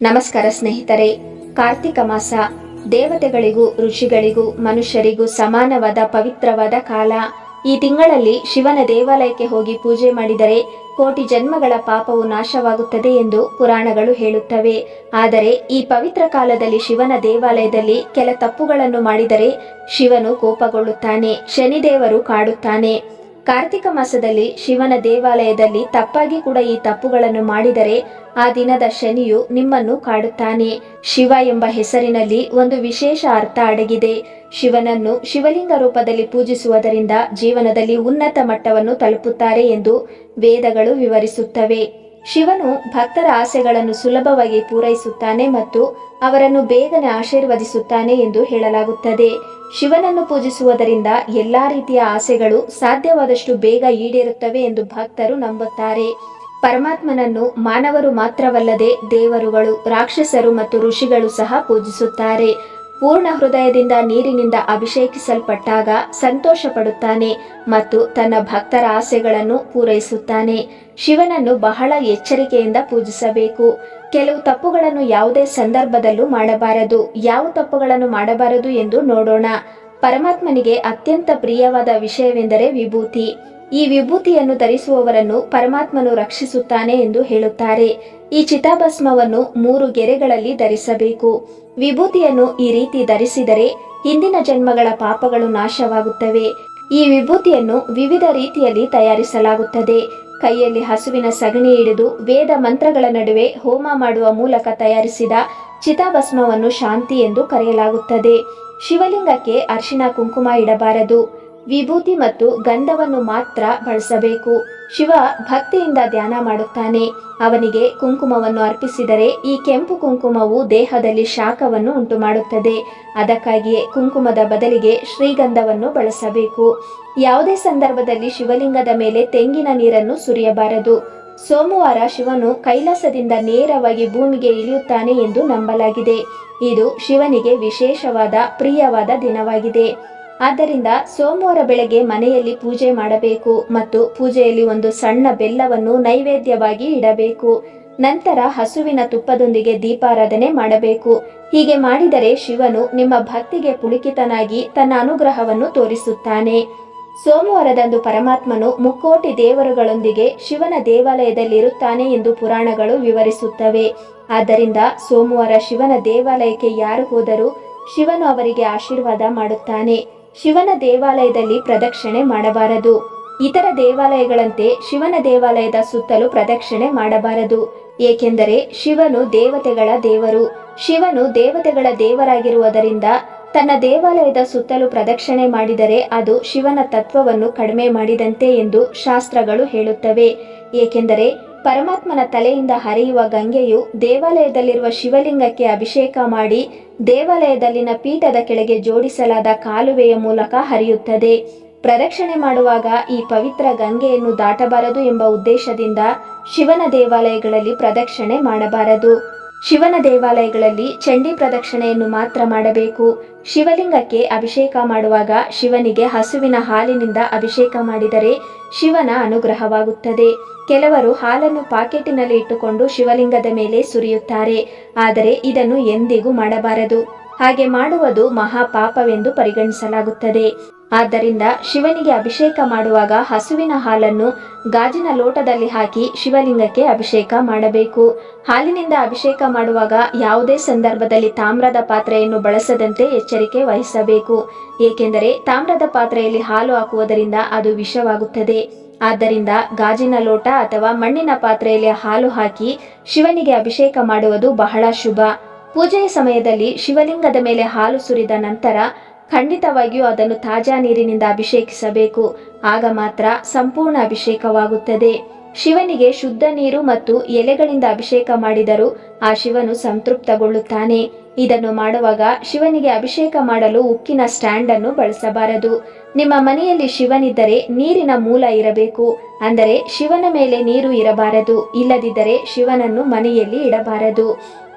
ನಮಸ್ಕಾರ ಸ್ನೇಹಿತರೆ. ಕಾರ್ತಿಕ ಮಾಸ ದೇವತೆಗಳಿಗೂ, ಋಷಿಗಳಿಗೂ, ಮನುಷ್ಯರಿಗೂ ಸಮಾನವಾದ ಪವಿತ್ರವಾದ ಕಾಲ. ಈ ತಿಂಗಳಲ್ಲಿ ಶಿವನ ದೇವಾಲಯಕ್ಕೆ ಹೋಗಿ ಪೂಜೆ ಮಾಡಿದರೆ ಕೋಟಿ ಜನ್ಮಗಳ ಪಾಪವು ನಾಶವಾಗುತ್ತದೆ ಎಂದು ಪುರಾಣಗಳು ಹೇಳುತ್ತವೆ. ಆದರೆ ಈ ಪವಿತ್ರ ಕಾಲದಲ್ಲಿ ಶಿವನ ದೇವಾಲಯದಲ್ಲಿ ಕೆಲ ತಪ್ಪುಗಳನ್ನು ಮಾಡಿದರೆ ಶಿವನು ಕೋಪಗೊಳ್ಳುತ್ತಾನೆ, ಶನಿದೇವರು ಕಾಡುತ್ತಾನೆ. ಕಾರ್ತಿಕ ಮಾಸದಲ್ಲಿ ಶಿವನ ದೇವಾಲಯದಲ್ಲಿ ತಪ್ಪಾಗಿ ಕೂಡ ಈ ತಪ್ಪುಗಳನ್ನು ಮಾಡಿದರೆ ಆ ದಿನದ ಶನಿಯು ನಿಮ್ಮನ್ನು ಕಾಡುತ್ತಾನೆ. ಶಿವ ಎಂಬ ಹೆಸರಿನಲ್ಲಿ ಒಂದು ವಿಶೇಷ ಅರ್ಥ ಅಡಗಿದೆ. ಶಿವನನ್ನು ಶಿವಲಿಂಗ ರೂಪದಲ್ಲಿ ಪೂಜಿಸುವುದರಿಂದ ಜೀವನದಲ್ಲಿ ಉನ್ನತ ಮಟ್ಟವನ್ನು ತಲುಪುತ್ತಾರೆ ಎಂದು ವೇದಗಳು ವಿವರಿಸುತ್ತವೆ. ಶಿವನು ಭಕ್ತರ ಆಸೆಗಳನ್ನು ಸುಲಭವಾಗಿ ಪೂರೈಸುತ್ತಾನೆ ಮತ್ತು ಅವರನ್ನು ಬೇಗನೆ ಆಶೀರ್ವದಿಸುತ್ತಾನೆ ಎಂದು ಹೇಳಲಾಗುತ್ತದೆ. ಶಿವನನ್ನು ಪೂಜಿಸುವುದರಿಂದ ಎಲ್ಲಾ ರೀತಿಯ ಆಸೆಗಳು ಸಾಧ್ಯವಾದಷ್ಟು ಬೇಗ ಈಡೇರುತ್ತವೆ ಎಂದು ಭಕ್ತರು ನಂಬುತ್ತಾರೆ. ಪರಮಾತ್ಮನನ್ನು ಮಾನವರು ಮಾತ್ರವಲ್ಲದೆ ದೇವರುಗಳು, ರಾಕ್ಷಸರು ಮತ್ತು ಋಷಿಗಳು ಸಹ ಪೂಜಿಸುತ್ತಾರೆ. ಪೂರ್ಣ ಹೃದಯದಿಂದ ನೀರಿನಿಂದ ಅಭಿಷೇಕಿಸಲ್ಪಟ್ಟಾಗ ಸಂತೋಷ ಪಡುತ್ತಾನೆ ಮತ್ತು ತನ್ನ ಭಕ್ತರ ಆಸೆಗಳನ್ನು ಪೂರೈಸುತ್ತಾನೆ. ಶಿವನನ್ನು ಬಹಳ ಎಚ್ಚರಿಕೆಯಿಂದ ಪೂಜಿಸಬೇಕು. ಕೆಲವು ತಪ್ಪುಗಳನ್ನು ಯಾವುದೇ ಸಂದರ್ಭದಲ್ಲೂ ಮಾಡಬಾರದು. ಯಾವ ತಪ್ಪುಗಳನ್ನು ಮಾಡಬಾರದು ಎಂದು ನೋಡೋಣ. ಪರಮಾತ್ಮನಿಗೆ ಅತ್ಯಂತ ಪ್ರಿಯವಾದ ವಿಷಯವೆಂದರೆ ವಿಭೂತಿ. ಈ ವಿಭೂತಿಯನ್ನು ಧರಿಸುವವರನ್ನು ಪರಮಾತ್ಮನು ರಕ್ಷಿಸುತ್ತಾನೆ ಎಂದು ಹೇಳುತ್ತಾರೆ. ಈ ಚಿತಾಭಸ್ಮವನ್ನು ಮೂರು ಗೆರೆಗಳಲ್ಲಿ ಧರಿಸಬೇಕು. ವಿಭೂತಿಯನ್ನು ಈ ರೀತಿ ಧರಿಸಿದರೆ ಹಿಂದಿನ ಜನ್ಮಗಳ ಪಾಪಗಳು ನಾಶವಾಗುತ್ತವೆ. ಈ ವಿಭೂತಿಯನ್ನು ವಿವಿಧ ರೀತಿಯಲ್ಲಿ ತಯಾರಿಸಲಾಗುತ್ತದೆ. ಕೈಯಲ್ಲಿ ಹಸುವಿನ ಸಗಣಿ ಹಿಡಿದು ವೇದ ಮಂತ್ರಗಳ ನಡುವೆ ಹೋಮ ಮಾಡುವ ಮೂಲಕ ತಯಾರಿಸಿದ ಚಿತಾಭಸ್ಮವನ್ನು ಶಾಂತಿ ಎಂದು ಕರೆಯಲಾಗುತ್ತದೆ. ಶಿವಲಿಂಗಕ್ಕೆ ಅರಿಶಿನ ಕುಂಕುಮ ಇಡಬಾರದು. ವಿಭೂತಿ ಮತ್ತು ಗಂಧವನ್ನು ಮಾತ್ರ ಬಳಸಬೇಕು. ಶಿವ ಭಕ್ತಿಯಿಂದ ಧ್ಯಾನ ಮಾಡುತ್ತಾನೆ. ಅವನಿಗೆ ಕುಂಕುಮವನ್ನು ಅರ್ಪಿಸಿದರೆ ಈ ಕೆಂಪು ಕುಂಕುಮವು ದೇಹದಲ್ಲಿ ಶಾಖವನ್ನು ಉಂಟು ಮಾಡುತ್ತದೆ ಅದಕ್ಕಾಗಿಯೇ ಕುಂಕುಮದ ಬದಲಿಗೆ ಶ್ರೀಗಂಧವನ್ನು ಬಳಸಬೇಕು. ಯಾವುದೇ ಸಂದರ್ಭದಲ್ಲಿ ಶಿವಲಿಂಗದ ಮೇಲೆ ತೆಂಗಿನ ನೀರನ್ನು ಸುರಿಯಬಾರದು. ಸೋಮವಾರ ಶಿವನು ಕೈಲಾಸದಿಂದ ನೇರವಾಗಿ ಭೂಮಿಗೆ ಇಳಿಯುತ್ತಾನೆ ಎಂದು ನಂಬಲಾಗಿದೆ. ಇದು ಶಿವನಿಗೆ ವಿಶೇಷವಾದ, ಪ್ರಿಯವಾದ ದಿನವಾಗಿದೆ. ಆದ್ದರಿಂದ ಸೋಮವಾರ ಬೆಳಗ್ಗೆ ಮನೆಯಲ್ಲಿ ಪೂಜೆ ಮಾಡಬೇಕು ಮತ್ತು ಪೂಜೆಯಲ್ಲಿ ಒಂದು ಸಣ್ಣ ಬೆಲ್ಲವನ್ನು ನೈವೇದ್ಯವಾಗಿ ಇಡಬೇಕು. ನಂತರ ಹಸುವಿನ ತುಪ್ಪದೊಂದಿಗೆ ದೀಪಾರಾಧನೆ ಮಾಡಬೇಕು. ಹೀಗೆ ಮಾಡಿದರೆ ಶಿವನು ನಿಮ್ಮ ಭಕ್ತಿಗೆ ಪುಳುಕಿತನಾಗಿ ತನ್ನ ಅನುಗ್ರಹವನ್ನು ತೋರಿಸುತ್ತಾನೆ. ಸೋಮವಾರದಂದು ಪರಮಾತ್ಮನು ಮುಕ್ಕೋಟಿ ದೇವರುಗಳೊಂದಿಗೆ ಶಿವನ ದೇವಾಲಯದಲ್ಲಿರುತ್ತಾನೆ ಎಂದು ಪುರಾಣಗಳು ವಿವರಿಸುತ್ತವೆ. ಆದ್ದರಿಂದ ಸೋಮವಾರ ಶಿವನ ದೇವಾಲಯಕ್ಕೆ ಯಾರು ಹೋದರೂ ಶಿವನು ಅವರಿಗೆ ಆಶೀರ್ವಾದ ಮಾಡುತ್ತಾನೆ. ಶಿವನ ದೇವಾಲಯದಲ್ಲಿ ಪ್ರದಕ್ಷಿಣೆ ಮಾಡಬಾರದು. ಇತರ ದೇವಾಲಯಗಳಂತೆ ಶಿವನ ದೇವಾಲಯದ ಸುತ್ತಲೂ ಪ್ರದಕ್ಷಿಣೆ ಮಾಡಬಾರದು. ಏಕೆಂದರೆ ಶಿವನು ದೇವತೆಗಳ ದೇವರು. ಶಿವನು ದೇವತೆಗಳ ದೇವರಾಗಿರುವುದರಿಂದ ತನ್ನ ದೇವಾಲಯದ ಸುತ್ತಲೂ ಪ್ರದಕ್ಷಿಣೆ ಮಾಡಿದರೆ ಅದು ಶಿವನ ತತ್ವವನ್ನು ಕಡಿಮೆ ಮಾಡಿದಂತೆ ಎಂದು ಶಾಸ್ತ್ರಗಳು ಹೇಳುತ್ತವೆ. ಏಕೆಂದರೆ ಪರಮಾತ್ಮನ ತಲೆಯಿಂದ ಹರಿಯುವ ಗಂಗೆಯು ದೇವಾಲಯದಲ್ಲಿರುವ ಶಿವಲಿಂಗಕ್ಕೆ ಅಭಿಷೇಕ ಮಾಡಿ ದೇವಾಲಯದಲ್ಲಿನ ಪೀಠದ ಕೆಳಗೆ ಜೋಡಿಸಲಾದ ಕಾಲುವೆಯ ಮೂಲಕ ಹರಿಯುತ್ತದೆ. ಪ್ರದಕ್ಷಿಣೆ ಮಾಡುವಾಗ ಈ ಪವಿತ್ರ ಗಂಗೆಯನ್ನು ದಾಟಬಾರದು ಎಂಬ ಉದ್ದೇಶದಿಂದ ಶಿವನ ದೇವಾಲಯಗಳಲ್ಲಿ ಪ್ರದಕ್ಷಿಣೆ ಮಾಡಬಾರದು. ಶಿವನ ದೇವಾಲಯಗಳಲ್ಲಿ ಚಂಡಿ ಪ್ರದಕ್ಷಿಣೆಯನ್ನು ಮಾತ್ರ ಮಾಡಬೇಕು. ಶಿವಲಿಂಗಕ್ಕೆ ಅಭಿಷೇಕ ಮಾಡುವಾಗ ಶಿವನಿಗೆ ಹಸುವಿನ ಹಾಲಿನಿಂದ ಅಭಿಷೇಕ ಮಾಡಿದರೆ ಶಿವನ ಅನುಗ್ರಹವಾಗುತ್ತದೆ. ಕೆಲವರು ಹಾಲನ್ನು ಪಾಕೆಟಿನಲ್ಲಿ ಇಟ್ಟುಕೊಂಡು ಶಿವಲಿಂಗದ ಮೇಲೆ ಸುರಿಯುತ್ತಾರೆ. ಆದರೆ ಇದನ್ನು ಎಂದಿಗೂ ಮಾಡಬಾರದು. ಹಾಗೆ ಮಾಡುವುದು ಮಹಾಪಾಪವೆಂದು ಪರಿಗಣಿಸಲಾಗುತ್ತದೆ. ಆದ್ದರಿಂದ ಶಿವನಿಗೆ ಅಭಿಷೇಕ ಮಾಡುವಾಗ ಹಸುವಿನ ಹಾಲನ್ನು ಗಾಜಿನ ಲೋಟದಲ್ಲಿ ಹಾಕಿ ಶಿವಲಿಂಗಕ್ಕೆ ಅಭಿಷೇಕ ಮಾಡಬೇಕು. ಹಾಲಿನಿಂದ ಅಭಿಷೇಕ ಮಾಡುವಾಗ ಯಾವುದೇ ಸಂದರ್ಭದಲ್ಲಿ ತಾಮ್ರದ ಪಾತ್ರೆಯನ್ನು ಬಳಸದಂತೆ ಎಚ್ಚರಿಕೆ ವಹಿಸಬೇಕು. ಏಕೆಂದರೆ ತಾಮ್ರದ ಪಾತ್ರೆಯಲ್ಲಿ ಹಾಲು ಹಾಕುವುದರಿಂದ ಅದು ವಿಷವಾಗುತ್ತದೆ. ಆದ್ದರಿಂದ ಗಾಜಿನ ಲೋಟ ಅಥವಾ ಮಣ್ಣಿನ ಪಾತ್ರೆಯಲ್ಲಿ ಹಾಲು ಹಾಕಿ ಶಿವನಿಗೆ ಅಭಿಷೇಕ ಮಾಡುವುದು ಬಹಳ ಶುಭ. ಪೂಜೆಯ ಸಮಯದಲ್ಲಿ ಶಿವಲಿಂಗದ ಮೇಲೆ ಹಾಲು ಸುರಿದ ನಂತರ ಖಂಡಿತವಾಗಿಯೂ ಅದನ್ನು ತಾಜಾ ನೀರಿನಿಂದ ಅಭಿಷೇಕಿಸಬೇಕು. ಆಗ ಮಾತ್ರ ಸಂಪೂರ್ಣ ಅಭಿಷೇಕವಾಗುತ್ತದೆ. ಶಿವನಿಗೆ ಶುದ್ಧ ನೀರು ಮತ್ತು ಎಲೆಗಳಿಂದ ಅಭಿಷೇಕ ಮಾಡಿದರೂ ಆ ಶಿವನು ಸಂತೃಪ್ತಗೊಳ್ಳುತ್ತಾನೆ. ಇದನ್ನು ಮಾಡುವಾಗ ಶಿವನಿಗೆ ಅಭಿಷೇಕ ಮಾಡಲು ಉಕ್ಕಿನ ಸ್ಟ್ಯಾಂಡ್ ಅನ್ನು ಬಳಸಬಾರದು. ನಿಮ್ಮ ಮನೆಯಲ್ಲಿ ಶಿವನಿದ್ದರೆ ನೀರಿನ ಮೂಲ ಇರಬೇಕು. ಅಂದರೆ ಶಿವನ ಮೇಲೆ ನೀರು ಇರಬಾರದು. ಇಲ್ಲದಿದ್ದರೆ ಶಿವನನ್ನು ಮನೆಯಲ್ಲಿ ಇಡಬಾರದು.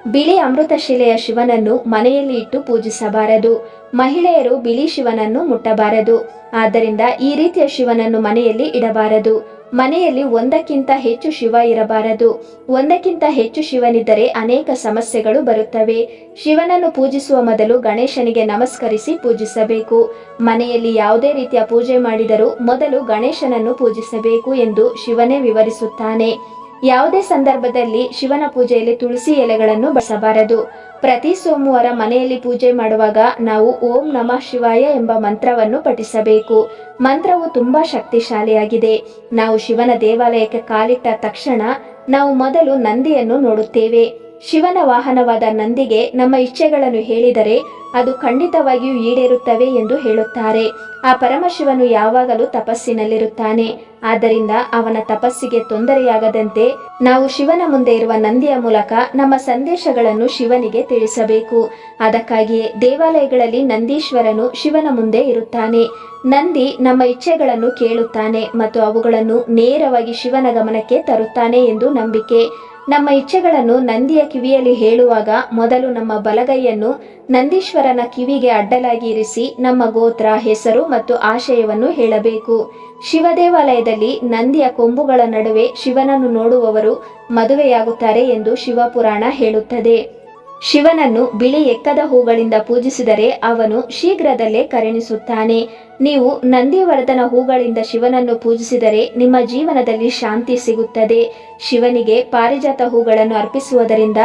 ಬಿಳಿ ಅಮೃತಶಿಲೆಯ ಶಿವನನ್ನು ಮನೆಯಲ್ಲಿ ಇಟ್ಟು ಪೂಜಿಸಬಾರದು. ಮಹಿಳೆಯರು ಬಿಳಿ ಶಿವನನ್ನು ಮುಟ್ಟಬಾರದು. ಆದ್ದರಿಂದ ಈ ರೀತಿಯ ಶಿವನನ್ನು ಮನೆಯಲ್ಲಿ ಇಡಬಾರದು. ಮನೆಯಲ್ಲಿ ಒಂದಕ್ಕಿಂತ ಹೆಚ್ಚು ಶಿವ ಇರಬಾರದು. ಒಂದಕ್ಕಿಂತ ಹೆಚ್ಚು ಶಿವನಿದ್ದರೆ ಅನೇಕ ಸಮಸ್ಯೆಗಳು ಬರುತ್ತವೆ. ಶಿವನನ್ನು ಪೂಜಿಸುವ ಮೊದಲು ಗಣೇಶನಿಗೆ ನಮಸ್ಕರಿಸಿ ಪೂಜಿಸಬೇಕು. ಮನೆಯಲ್ಲಿ ಯಾವುದೇ ರೀತಿಯ ಪೂಜೆ ಮಾಡಿದರೂ ಮೊದಲು ಗಣೇಶನನ್ನು ಪೂಜಿಸಬೇಕು ಎಂದು ಶಿವನೇ ವಿವರಿಸುತ್ತಾನೆ. ಯಾವುದೇ ಸಂದರ್ಭದಲ್ಲಿ ಶಿವನ ಪೂಜೆಯಲ್ಲಿ ತುಳಸಿ ಎಲೆಗಳನ್ನು ಬಳಸಬಾರದು. ಪ್ರತಿ ಸೋಮವಾರ ಮನೆಯಲ್ಲಿ ಪೂಜೆ ಮಾಡುವಾಗ ನಾವು ಓಂ ನಮಃ ಶಿವಾಯ ಎಂಬ ಮಂತ್ರವನ್ನು ಪಠಿಸಬೇಕು. ಮಂತ್ರವು ತುಂಬಾ ಶಕ್ತಿಶಾಲಿಯಾಗಿದೆ. ನಾವು ಶಿವನ ದೇವಾಲಯಕ್ಕೆ ಕಾಲಿಟ್ಟ ತಕ್ಷಣ ನಾವು ಮೊದಲು ನಂದಿಯನ್ನು ನೋಡುತ್ತೇವೆ. ಶಿವನ ವಾಹನವಾದ ನಂದಿಗೆ ನಮ್ಮ ಇಚ್ಛೆಗಳನ್ನು ಹೇಳಿದರೆ ಅದು ಖಂಡಿತವಾಗಿಯೂ ಈಡೇರುತ್ತವೆ ಎಂದು ಹೇಳುತ್ತಾರೆ. ಆ ಪರಮಶಿವನು ಯಾವಾಗಲೂ ತಪಸ್ಸಿನಲ್ಲಿರುತ್ತಾನೆ. ಆದ್ದರಿಂದ ಅವನ ತಪಸ್ಸಿಗೆ ತೊಂದರೆಯಾಗದಂತೆ ನಾವು ಶಿವನ ಮುಂದೆ ಇರುವ ನಂದಿಯ ಮೂಲಕ ನಮ್ಮ ಸಂದೇಶಗಳನ್ನು ಶಿವನಿಗೆ ತಿಳಿಸಬೇಕು. ಅದಕ್ಕಾಗಿಯೇ ದೇವಾಲಯಗಳಲ್ಲಿ ನಂದೀಶ್ವರನು ಶಿವನ ಮುಂದೆ ಇರುತ್ತಾನೆ. ನಂದಿ ನಮ್ಮ ಇಚ್ಛೆಗಳನ್ನು ಕೇಳುತ್ತಾನೆ ಮತ್ತು ಅವುಗಳನ್ನು ನೇರವಾಗಿ ಶಿವನ ಗಮನಕ್ಕೆ ತರುತ್ತಾನೆ ಎಂದು ನಂಬಿಕೆ. ನಮ್ಮ ಇಚ್ಛೆಗಳನ್ನು ನಂದಿಯ ಕಿವಿಯಲ್ಲಿ ಹೇಳುವಾಗ ಮೊದಲು ನಮ್ಮ ಬಲಗೈಯನ್ನು ನಂದೀಶ್ವರನ ಕಿವಿಗೆ ಅಡ್ಡಲಾಗಿ ಇರಿಸಿ ನಮ್ಮ ಗೋತ್ರ ಹೆಸರು ಮತ್ತು ಆಶಯವನ್ನು ಹೇಳಬೇಕು. ಶಿವದೇವಾಲಯದಲ್ಲಿ ನಂದಿಯ ಕೊಂಬುಗಳ ನಡುವೆ ಶಿವನನ್ನು ನೋಡುವವರು ಮದುವೆಯಾಗುತ್ತಾರೆ ಎಂದು ಶಿವಪುರಾಣ ಹೇಳುತ್ತದೆ. ಶಿವನನ್ನು ಬಿಳಿ ಎಕ್ಕದ ಹೂಗಳಿಂದ ಪೂಜಿಸಿದರೆ ಅವನು ಶೀಘ್ರದಲ್ಲೇ ಕರುಣಿಸುತ್ತಾನೆ ನೀವು ನಂದಿವರ್ಧನ ಹೂಗಳಿಂದ ಶಿವನನ್ನು ಪೂಜಿಸಿದರೆ ನಿಮ್ಮ ಜೀವನದಲ್ಲಿ ಶಾಂತಿ ಸಿಗುತ್ತದೆ. ಶಿವನಿಗೆ ಪಾರಿಜಾತ ಹೂಗಳನ್ನು ಅರ್ಪಿಸುವುದರಿಂದ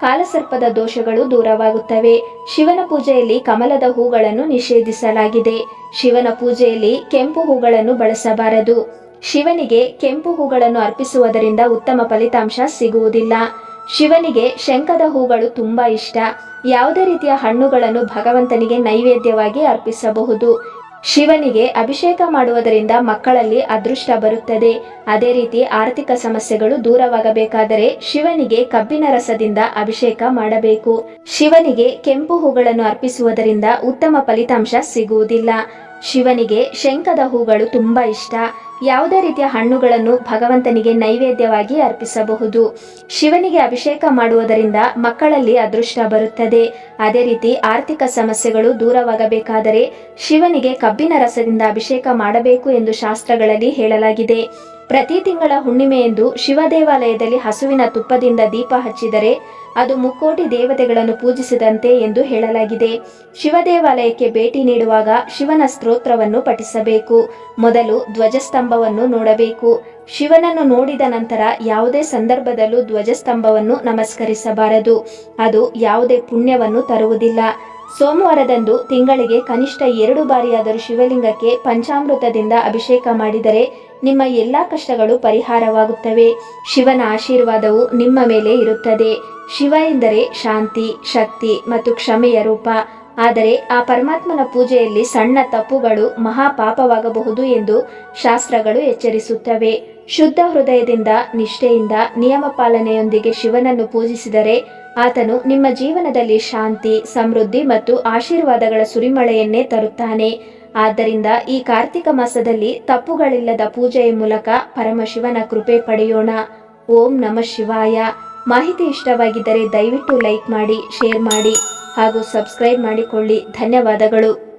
ಕಾಲಸರ್ಪದ ದೋಷಗಳು ದೂರವಾಗುತ್ತವೆ. ಶಿವನ ಪೂಜೆಯಲ್ಲಿ ಕಮಲದ ಹೂಗಳನ್ನು ನಿಷೇಧಿಸಲಾಗಿದೆ. ಶಿವನ ಪೂಜೆಯಲ್ಲಿ ಕೆಂಪು ಹೂಗಳನ್ನು ಬಳಸಬಾರದು. ಶಿವನಿಗೆ ಕೆಂಪು ಹೂಗಳನ್ನು ಅರ್ಪಿಸುವುದರಿಂದ ಉತ್ತಮ ಫಲಿತಾಂಶ ಸಿಗುವುದಿಲ್ಲ. ಶಿವನಿಗೆ ಶಂಖದ ಹೂಗಳು ತುಂಬಾ ಇಷ್ಟ. ಯಾವುದೇ ರೀತಿಯ ಹಣ್ಣುಗಳನ್ನು ಭಗವಂತನಿಗೆ ನೈವೇದ್ಯವಾಗಿ ಅರ್ಪಿಸಬಹುದು. ಶಿವನಿಗೆ ಅಭಿಷೇಕ ಮಾಡುವುದರಿಂದ ಮಕ್ಕಳಲ್ಲಿ ಅದೃಷ್ಟ ಬರುತ್ತದೆ. ಅದೇ ರೀತಿ ಆರ್ಥಿಕ ಸಮಸ್ಯೆಗಳು ದೂರವಾಗಬೇಕಾದರೆ ಶಿವನಿಗೆ ಕಬ್ಬಿನ ರಸದಿಂದ ಅಭಿಷೇಕ ಮಾಡಬೇಕು. ಶಿವನಿಗೆ ಕೆಂಪು ಹೂಗಳನ್ನು ಅರ್ಪಿಸುವುದರಿಂದ ಉತ್ತಮ ಫಲಿತಾಂಶ ಸಿಗುವುದಿಲ್ಲ. ಶಿವನಿಗೆ ಶಂಖದ ಹೂಗಳು ತುಂಬಾ ಇಷ್ಟ. ಯಾವುದೇ ರೀತಿಯ ಹಣ್ಣುಗಳನ್ನು ಭಗವಂತನಿಗೆ ನೈವೇದ್ಯವಾಗಿ ಅರ್ಪಿಸಬಹುದು. ಶಿವನಿಗೆ ಅಭಿಷೇಕ ಮಾಡುವುದರಿಂದ ಮಕ್ಕಳಲ್ಲಿ ಅದೃಷ್ಟ ಬರುತ್ತದೆ. ಅದೇ ರೀತಿ ಆರ್ಥಿಕ ಸಮಸ್ಯೆಗಳು ದೂರವಾಗಬೇಕಾದರೆ ಶಿವನಿಗೆ ಕಬ್ಬಿನ ರಸದಿಂದ ಅಭಿಷೇಕ ಮಾಡಬೇಕು ಎಂದು ಶಾಸ್ತ್ರಗಳಲ್ಲಿ ಹೇಳಲಾಗಿದೆ. ಪ್ರತಿ ತಿಂಗಳ ಹುಣ್ಣಿಮೆಯೆಂದು ಶಿವ ದೇವಾಲಯದಲ್ಲಿ ಹಸುವಿನ ತುಪ್ಪದಿಂದ ದೀಪ ಹಚ್ಚಿದರೆ ಅದು ಮುಕ್ಕೋಟಿ ದೇವತೆಗಳನ್ನು ಪೂಜಿಸಿದಂತೆ ಎಂದು ಹೇಳಲಾಗಿದೆ. ಶಿವ ದೇವಾಲಯಕ್ಕೆ ಭೇಟಿ ನೀಡುವಾಗ ಶಿವನ ಸ್ತೋತ್ರವನ್ನು ಪಠಿಸಬೇಕು. ಮೊದಲು ಧ್ವಜಸ್ತಂಭವನ್ನು ನೋಡಬೇಕು. ಶಿವನನ್ನು ನೋಡಿದ ನಂತರ ಯಾವುದೇ ಸಂದರ್ಭದಲ್ಲೂ ಧ್ವಜಸ್ತಂಭವನ್ನು ನಮಸ್ಕರಿಸಬಾರದು. ಅದು ಯಾವುದೇ ಪುಣ್ಯವನ್ನು ತರುವುದಿಲ್ಲ. ಸೋಮವಾರದಂದು ತಿಂಗಳಿಗೆ ಕನಿಷ್ಠ ಎರಡು ಬಾರಿಯಾದರೂ ಶಿವಲಿಂಗಕ್ಕೆ ಪಂಚಾಮೃತದಿಂದ ಅಭಿಷೇಕ ಮಾಡಿದರೆ ನಿಮ್ಮ ಎಲ್ಲ ಕಷ್ಟಗಳು ಪರಿಹಾರವಾಗುತ್ತವೆ. ಶಿವನ ಆಶೀರ್ವಾದವು ನಿಮ್ಮ ಮೇಲೆ ಇರುತ್ತದೆ. ಶಿವ ಎಂದರೆ ಶಾಂತಿ, ಶಕ್ತಿ ಮತ್ತು ಕ್ಷಮೆಯ ರೂಪ. ಆದರೆ ಆ ಪರಮಾತ್ಮನ ಪೂಜೆಯಲ್ಲಿ ಸಣ್ಣ ತಪ್ಪುಗಳು ಮಹಾಪಾಪವಾಗಬಹುದು ಎಂದು ಶಾಸ್ತ್ರಗಳು ಎಚ್ಚರಿಸುತ್ತವೆ. ಶುದ್ಧ ಹೃದಯದಿಂದ, ನಿಷ್ಠೆಯಿಂದ, ನಿಯಮ ಪಾಲನೆಯೊಂದಿಗೆ ಶಿವನನ್ನು ಪೂಜಿಸಿದರೆ ಆತನು ನಿಮ್ಮ ಜೀವನದಲ್ಲಿ ಶಾಂತಿ, ಸಮೃದ್ಧಿ ಮತ್ತು ಆಶೀರ್ವಾದಗಳ ಸುರಿಮಳೆಯನ್ನೇ ತರುತ್ತಾನೆ. ಆದ್ದರಿಂದ ಈ ಕಾರ್ತಿಕ ಮಾಸದಲ್ಲಿ ತಪ್ಪುಗಳಿಲ್ಲದ ಪೂಜೆಯ ಮೂಲಕ ಪರಮಶಿವನ ಕೃಪೆ ಪಡೆಯೋಣ. ಓಂ ನಮ ಶಿವಾಯ. ಮಾಹಿತಿ ಇಷ್ಟವಾಗಿದ್ದರೆ ದಯವಿಟ್ಟು ಲೈಕ್ ಮಾಡಿ, ಶೇರ್ ಮಾಡಿ ಹಾಗೂ ಸಬ್ಸ್ಕ್ರೈಬ್ ಮಾಡಿಕೊಳ್ಳಿ. ಧನ್ಯವಾದಗಳು.